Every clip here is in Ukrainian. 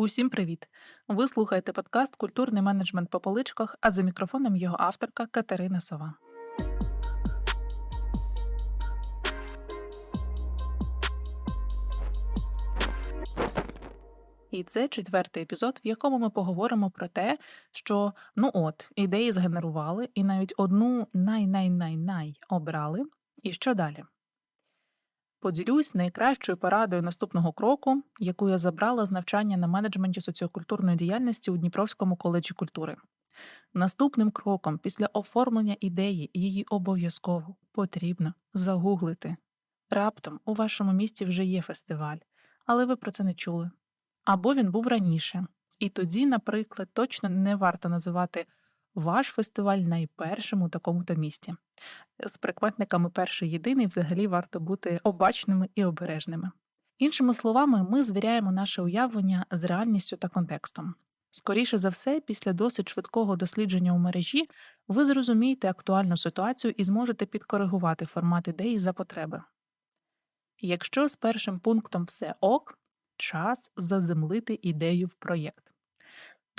Усім привіт! Ви слухаєте подкаст Культурний менеджмент по поличках, а за мікрофоном його авторка Катерина Сова. І це четвертий епізод, в якому ми поговоримо про те, що ну от ідеї згенерували, і навіть одну най-най-най-най обрали. І що далі? Поділюсь найкращою порадою наступного кроку, яку я забрала з навчання на менеджменті соціокультурної діяльності у Дніпровському коледжі культури. Наступним кроком після оформлення ідеї її обов'язково потрібно загуглити. Раптом у вашому місті вже є фестиваль, але ви про це не чули. Або він був раніше. І тоді, наприклад, точно не варто називати ваш фестиваль найпершим у такому-то місті. З прикметниками перший єдиний взагалі варто бути обачними і обережними. Іншими словами, ми звіряємо наше уявлення з реальністю та контекстом. Скоріше за все, після досить швидкого дослідження у мережі ви зрозумієте актуальну ситуацію і зможете підкоригувати формат ідеї за потреби. Якщо з першим пунктом все ок, час заземлити ідею в проєкт.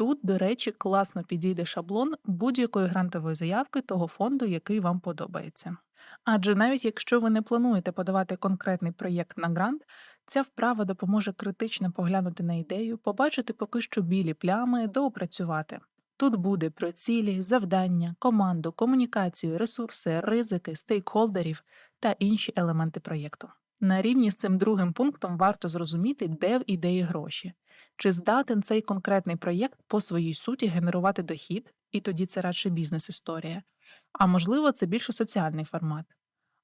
Тут, до речі, класно підійде шаблон будь-якої грантової заявки того фонду, який вам подобається. Адже навіть якщо ви не плануєте подавати конкретний проєкт на грант, ця вправа допоможе критично поглянути на ідею, побачити поки що білі плями, доопрацювати. Тут буде про цілі, завдання, команду, комунікацію, ресурси, ризики, стейкхолдерів та інші елементи проєкту. На рівні з цим другим пунктом варто зрозуміти, де в ідеї гроші, чи здатен цей конкретний проєкт по своїй суті генерувати дохід, і тоді це радше бізнес-історія, а можливо, це більше соціальний формат.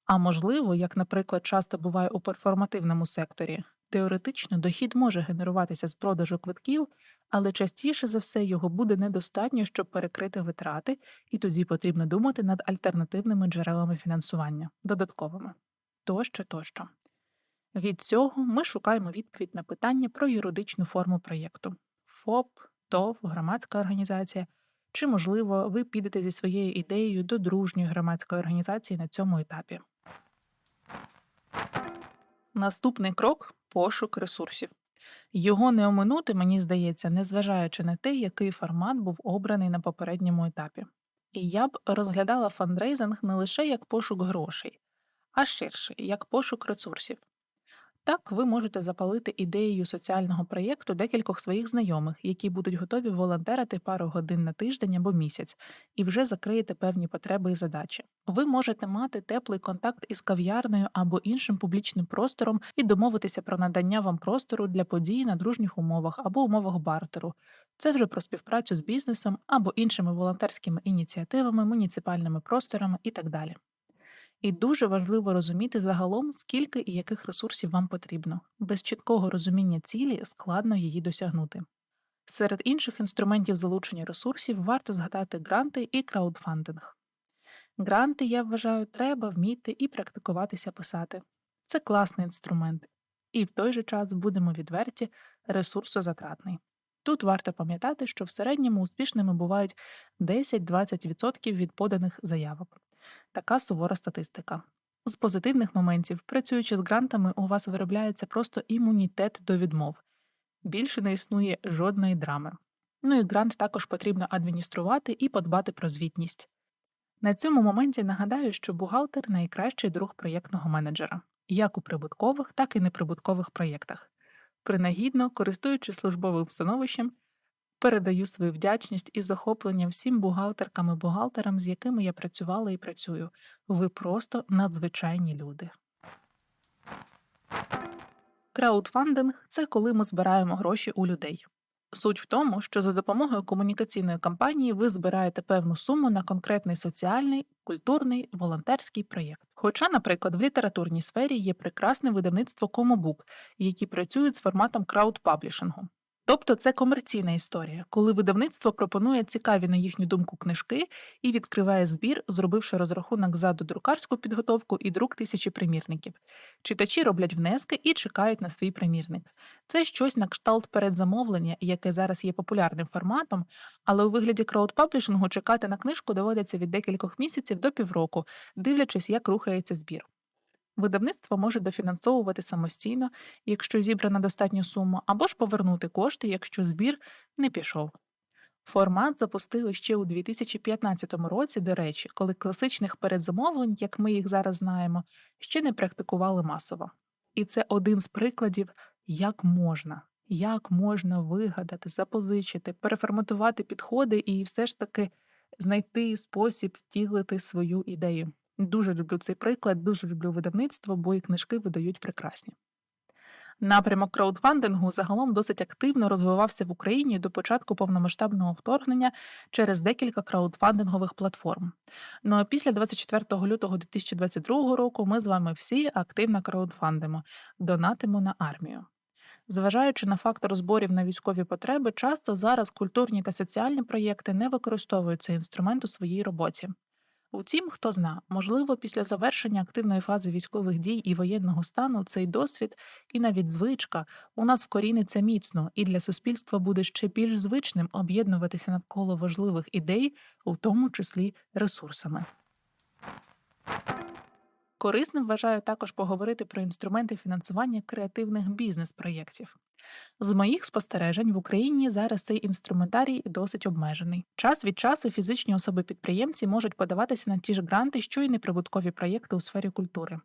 А можливо, як, наприклад, часто буває у перформативному секторі, теоретично дохід може генеруватися з продажу квитків, але частіше за все його буде недостатньо, щоб перекрити витрати, і тоді потрібно думати над альтернативними джерелами фінансування, додатковими тощо тощо. Від цього ми шукаємо відповідь на питання про юридичну форму проєкту ФОП, ТОВ, громадська організація, чи, можливо, ви підете зі своєю ідеєю до дружньої громадської організації на цьому етапі. Наступний крок пошук ресурсів. Його не оминути, мені здається, незважаючи на те, який формат був обраний на попередньому етапі. І я б розглядала фандрейзинг не лише як пошук грошей, а ширше як пошук ресурсів. Так, ви можете запалити ідеєю соціального проєкту декількох своїх знайомих, які будуть готові волонтерити пару годин на тиждень або місяць, і вже закриєте певні потреби і задачі. Ви можете мати теплий контакт із кав'ярнею або іншим публічним простором і домовитися про надання вам простору для подій на дружніх умовах або умовах бартеру. Це вже про співпрацю з бізнесом або іншими волонтерськими ініціативами, муніципальними просторами і так далі. І дуже важливо розуміти загалом, скільки і яких ресурсів вам потрібно. Без чіткого розуміння цілі складно її досягнути. Серед інших інструментів залучення ресурсів варто згадати гранти і краудфандинг. Гранти, я вважаю, треба вміти і практикуватися писати. Це класний інструмент, і в той же час будемо відверті, ресурсозатратний. Тут варто пам'ятати, що в середньому успішними бувають 10-20% від поданих заявок. Така сувора статистика. З позитивних моментів, працюючи з грантами, у вас виробляється просто імунітет до відмов. Більше не існує жодної драми. Ну і грант також потрібно адмініструвати і подбати про звітність. На цьому моменті нагадаю, що бухгалтер найкращий друг проєктного менеджера, як у прибуткових, так і неприбуткових проєктах. Принагідно, користуючись службовим становищем, Передаю свою вдячність і захоплення всім бухгалтеркам і бухгалтерам, з якими я працювала і працюю. Ви просто надзвичайні люди. Краудфандинг це коли ми збираємо гроші у людей. Суть в тому, що за допомогою комунікаційної кампанії ви збираєте певну суму на конкретний соціальний, культурний, волонтерський проєкт. Хоча, наприклад, в літературній сфері є прекрасне видавництво Комобук, які працюють з форматом краудпаблішингу. Тобто це комерційна історія, коли видавництво пропонує цікаві, на їхню думку, книжки і відкриває збір, зробивши розрахунок за додрукарську підготовку і друк тисячі примірників. Читачі роблять внески і чекають на свій примірник. Це щось на кшталт передзамовлення, яке зараз є популярним форматом, але у вигляді краудпаблішингу чекати на книжку доводиться від декількох місяців до півроку, дивлячись, як рухається збір. Видавництво може дофінансовувати самостійно, якщо зібрана достатня сума, або ж повернути кошти, якщо збір не пішов. Формат запустили ще у 2015 році, до речі, коли класичних передзамовлень, як ми їх зараз знаємо, ще не практикували масово. І це один з прикладів, як можна, як можна вигадати, запозичити, переформатувати підходи і все ж таки знайти спосіб втілити свою ідею. Дуже люблю цей приклад, дуже люблю видавництво, бо і книжки видають прекрасні. Напрямок краудфандингу загалом досить активно розвивався в Україні до початку повномасштабного вторгнення через декілька краудфандингових платформ. Ну а після 24 лютого 2022 року ми з вами всі активно краудфандимо, донатимо на армію. Зважаючи на фактор зборів на військові потреби, часто зараз культурні та соціальні проєкти не використовують цей інструмент у своїй роботі. Утім, хто зна, можливо, після завершення активної фази військових дій і воєнного стану цей досвід і навіть звичка у нас вкоріниться міцно, і для суспільства буде ще більш звичним об'єднуватися навколо важливих ідей, у тому числі ресурсами. Корисним вважаю також поговорити про інструменти фінансування креативних бізнес-проєктів. З моїх спостережень в Україні зараз цей інструментарій досить обмежений. Час від часу фізичні особи-підприємці можуть подаватися на ті ж гранти, що й неприбуткові проєкти у сфері культури.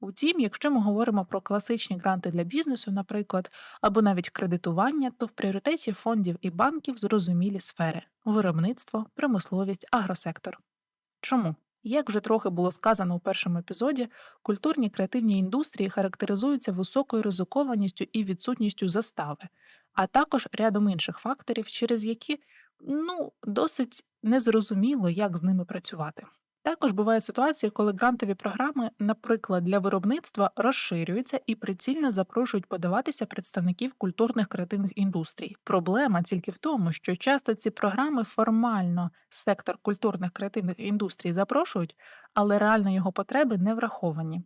Утім, якщо ми говоримо про класичні гранти для бізнесу, наприклад, або навіть кредитування, то в пріоритеті фондів і банків зрозумілі сфери виробництво, промисловість, агросектор. Чому? Як вже трохи було сказано у першому епізоді, культурні креативні індустрії характеризуються високою ризикованістю і відсутністю застави, а також рядом інших факторів, через які ну, досить незрозуміло, як з ними працювати. Також бувають ситуації, коли грантові програми, наприклад, для виробництва розширюються і прицільно запрошують подаватися представників культурних креативних індустрій. Проблема тільки в тому, що часто ці програми формально сектор культурних креативних індустрій запрошують, але реально його потреби не враховані.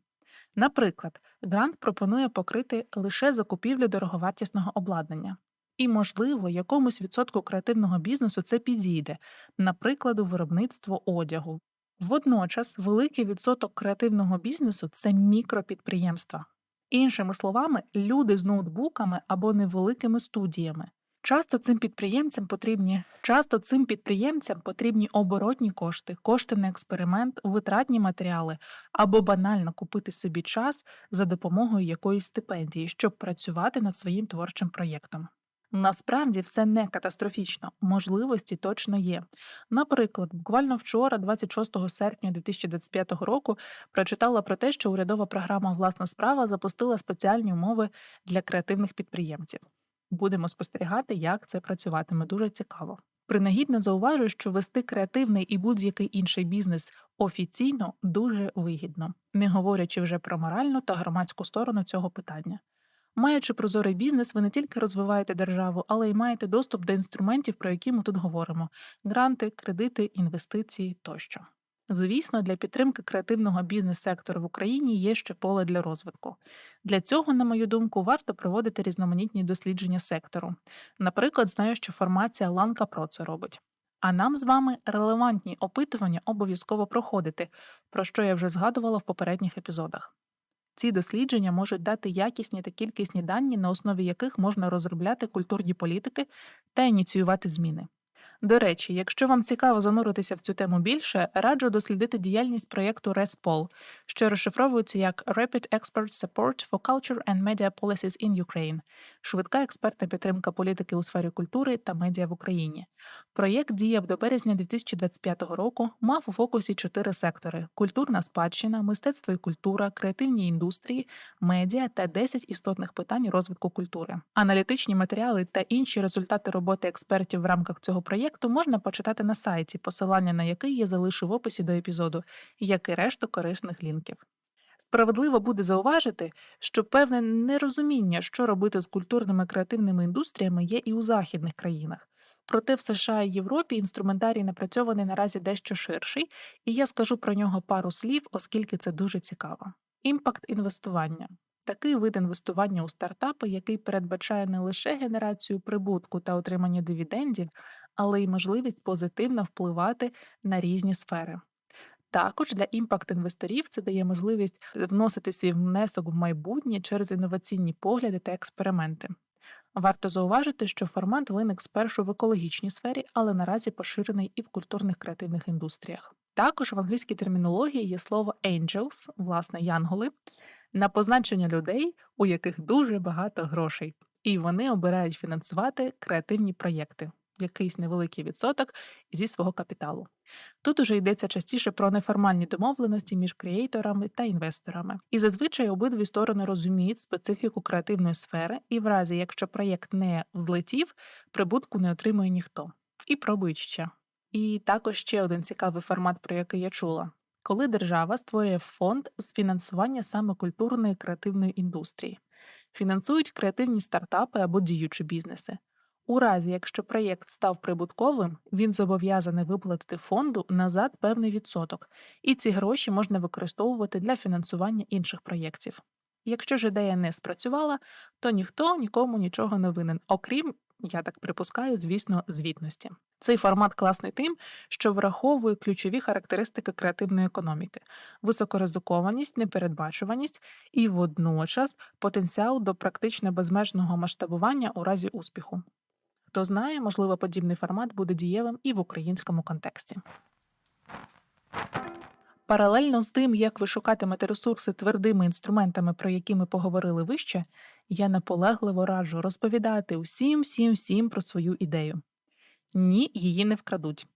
Наприклад, грант пропонує покрити лише закупівлю дороговартісного обладнання. І, можливо, якомусь відсотку креативного бізнесу це підійде, наприклад, у виробництво одягу, Водночас великий відсоток креативного бізнесу це мікропідприємства. Іншими словами, люди з ноутбуками або невеликими студіями. Часто цим підприємцям потрібні часто цим підприємцям потрібні оборотні кошти, кошти на експеримент, витратні матеріали або банально купити собі час за допомогою якоїсь стипендії, щоб працювати над своїм творчим проєктом. Насправді все не катастрофічно, можливості точно є. Наприклад, буквально вчора, 26 серпня 2025 року, прочитала про те, що урядова програма Власна справа запустила спеціальні умови для креативних підприємців. Будемо спостерігати, як це працюватиме. Дуже цікаво. Принагідно зауважую, що вести креативний і будь-який інший бізнес офіційно дуже вигідно, не говорячи вже про моральну та громадську сторону цього питання. Маючи прозорий бізнес, ви не тільки розвиваєте державу, але й маєте доступ до інструментів, про які ми тут говоримо: гранти, кредити, інвестиції тощо. Звісно, для підтримки креативного бізнес-сектору в Україні є ще поле для розвитку. Для цього, на мою думку, варто проводити різноманітні дослідження сектору. Наприклад, знаю, що формація Ланка Про це робить. А нам з вами релевантні опитування обов'язково проходити, про що я вже згадувала в попередніх епізодах. Ці дослідження можуть дати якісні та кількісні дані, на основі яких можна розробляти культурні політики та ініціювати зміни. До речі, якщо вам цікаво зануритися в цю тему більше, раджу дослідити діяльність проєкту RESPOL, що розшифровується як Rapid Expert Support for Culture and Media Policies in Ukraine швидка експертна підтримка політики у сфері культури та медіа в Україні. Проєкт діяв до березня 2025 року, мав у фокусі чотири сектори: культурна спадщина, мистецтво і культура, креативні індустрії, медіа та 10 істотних питань розвитку культури. Аналітичні матеріали та інші результати роботи експертів в рамках цього проєкту можна почитати на сайті, посилання на який я залишу в описі до епізоду, як і решту корисних лінків. Справедливо буде зауважити, що певне нерозуміння, що робити з культурними креативними індустріями, є і у західних країнах. Проте в США і Європі інструментарій напрацьований наразі дещо ширший, і я скажу про нього пару слів, оскільки це дуже цікаво. Імпакт інвестування такий вид інвестування у стартапи, який передбачає не лише генерацію прибутку та отримання дивідендів, але й можливість позитивно впливати на різні сфери. Також для імпакт-інвесторів це дає можливість вносити свій внесок в майбутнє через інноваційні погляди та експерименти. Варто зауважити, що формат виник спершу в екологічній сфері, але наразі поширений і в культурних креативних індустріях. Також в англійській термінології є слово angels, власне, янголи, на позначення людей, у яких дуже багато грошей, і вони обирають фінансувати креативні проєкти, якийсь невеликий відсоток зі свого капіталу. Тут уже йдеться частіше про неформальні домовленості між креаторами та інвесторами. І зазвичай обидві сторони розуміють специфіку креативної сфери, і в разі, якщо проєкт не взлетів, прибутку не отримує ніхто. І пробують ще. І також ще один цікавий формат, про який я чула. Коли держава створює фонд з фінансування саме культурної креативної індустрії, фінансують креативні стартапи або діючі бізнеси. У разі, якщо проєкт став прибутковим, він зобов'язаний виплатити фонду назад певний відсоток, і ці гроші можна використовувати для фінансування інших проєктів. Якщо ж ідея не спрацювала, то ніхто нікому нічого не винен, окрім, я так припускаю, звісно, звітності. Цей формат класний тим, що враховує ключові характеристики креативної економіки: високоризикованість, непередбачуваність і водночас потенціал до практично безмежного масштабування у разі успіху. Хто знає, можливо, подібний формат буде дієвим і в українському контексті. Паралельно з тим, як ви шукатимете ресурси твердими інструментами, про які ми поговорили вище, я наполегливо раджу розповідати усім, всім, всім про свою ідею. Ні, її не вкрадуть.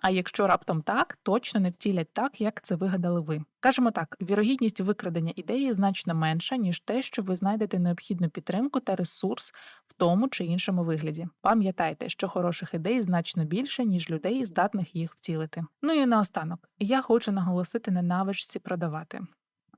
А якщо раптом так, точно не втілять так, як це вигадали ви. Кажемо так, вірогідність викрадення ідеї значно менша, ніж те, що ви знайдете необхідну підтримку та ресурс в тому чи іншому вигляді. Пам'ятайте, що хороших ідей значно більше, ніж людей, здатних їх втілити. Ну і наостанок, я хочу наголосити на навичці продавати.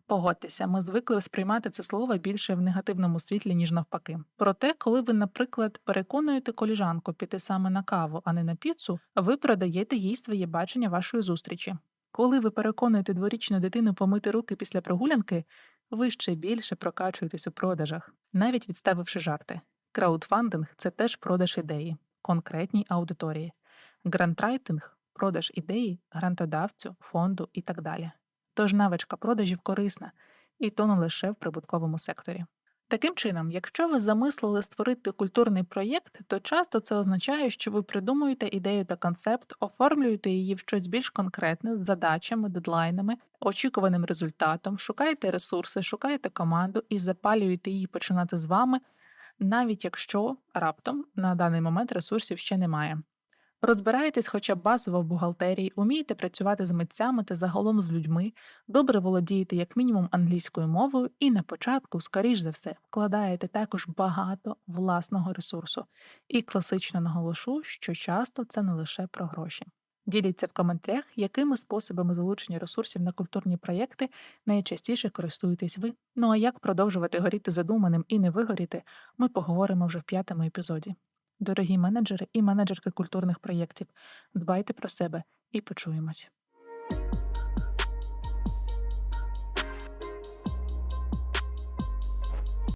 Погодьтеся, ми звикли сприймати це слово більше в негативному світлі, ніж навпаки. Проте, коли ви, наприклад, переконуєте коліжанку піти саме на каву, а не на піцу, ви продаєте їй своє бачення вашої зустрічі. Коли ви переконуєте дворічну дитину помити руки після прогулянки, ви ще більше прокачуєтесь у продажах, навіть відставивши жарти. Краудфандинг це теж продаж ідеї, конкретній аудиторії, грантрайтинг продаж ідеї, грантодавцю, фонду і так далі. Тож навичка продажів корисна, і то не лише в прибутковому секторі. Таким чином, якщо ви замислили створити культурний проєкт, то часто це означає, що ви придумуєте ідею та концепт, оформлюєте її в щось більш конкретне з задачами, дедлайнами, очікуваним результатом, шукаєте ресурси, шукаєте команду і запалюєте її починати з вами, навіть якщо раптом на даний момент ресурсів ще немає. Розбираєтесь хоча б базово в бухгалтерії, умієте працювати з митцями та загалом з людьми, добре володієте як мінімум англійською мовою, і на початку, скоріш за все, вкладаєте також багато власного ресурсу. І класично наголошу, що часто це не лише про гроші. Діліться в коментарях, якими способами залучення ресурсів на культурні проєкти найчастіше користуєтесь ви. Ну а як продовжувати горіти задуманим і не вигоріти, ми поговоримо вже в п'ятому епізоді. Дорогі менеджери і менеджерки культурних проєктів, дбайте про себе і почуємось.